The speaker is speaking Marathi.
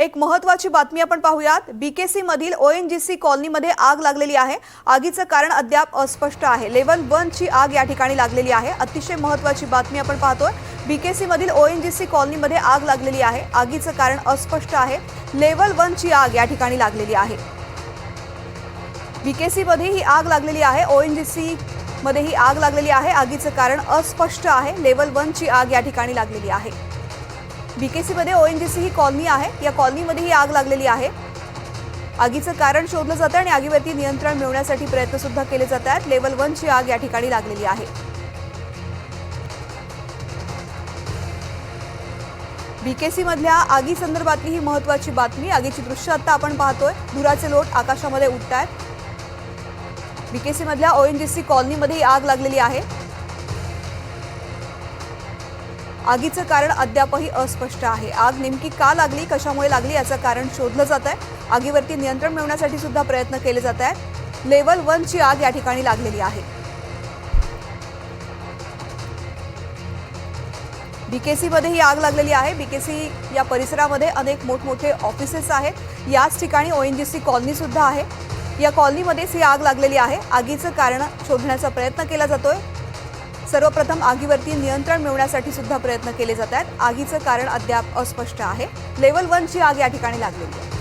एक महत्वाची बातमी आपण पाहूयात. बीकेसी मधील सी कॉलनीमध्ये आग लागलेली आहे. आगीचं कारण अद्याप अस्पष्ट आहे. लेवल वन ची आग या ठिकाणी लागलेली आहे. अतिशय महत्वाची बातमी आपण पाहतोय. बीकेसी मधील सी कॉलनीमध्ये आग लागलेली आहे. आगीचं कारण अस्पष्ट आहे. लेवल वन ची आग या ठिकाणी लागलेली आहे. बीकेसी मध्ये ही आग लागलेली आहे. ओ एन जी मध्ये ही आग लागलेली आहे. आगीचं कारण अस्पष्ट आहे. लेवल वन ची आग या ठिकाणी लागलेली आहे. बीकेसी मध्ये ओएनजीसी ही कॉलनी आहे. या कॉलनीमध्ये ही आग लागलेली आहे. आगीचं कारण शोधलं जातं आणि आगीवरती नियंत्रण मिळवण्यासाठी प्रयत्न सुद्धा केले जात आहेत. लेवल वन ची आग या ठिकाणी लागलेली आहे. बीकेसी मधल्या आगी संदर्भातली ही महत्वाची बातमी आगीची दृश्य आता आपण पाहतोय. धुराचे लोट आकाशामध्ये उठत आहेत बीकेसी मधल्या ओएनजीसी कॉलनीमध्ये ही आग लागलेली आहे. आगीचं कारण अद्यापही अस्पष्ट आहे. आग नेमकी का लागली कशामुळे लागली याचं कारण शोधलं जात आहे. आगीवरती नियंत्रण मिळवण्यासाठी सुद्धा प्रयत्न केले जात आहेत. लेवल वनची आग या ठिकाणी लागलेली आहे. बीकेसी मध्ये ही आग लागलेली आहे. बीकेसी या परिसरामध्ये अनेक मोठमोठे ऑफिसेस आहेत. याच ठिकाणी ओएनजीसी कॉलनी सुद्धा आहे. या कॉलनीमध्येच ही आग लागलेली आहे. आगीचं कारण शोधण्याचा प्रयत्न केला जातोय. सर्वप्रथम आगीवरती नियंत्रण मिळवण्यासाठी सुद्धा प्रयत्न केले जात आहेत. आगीचं कारण अद्याप अस्पष्ट आहे. लेवल वनची आग या ठिकाणी लागलेली आहे.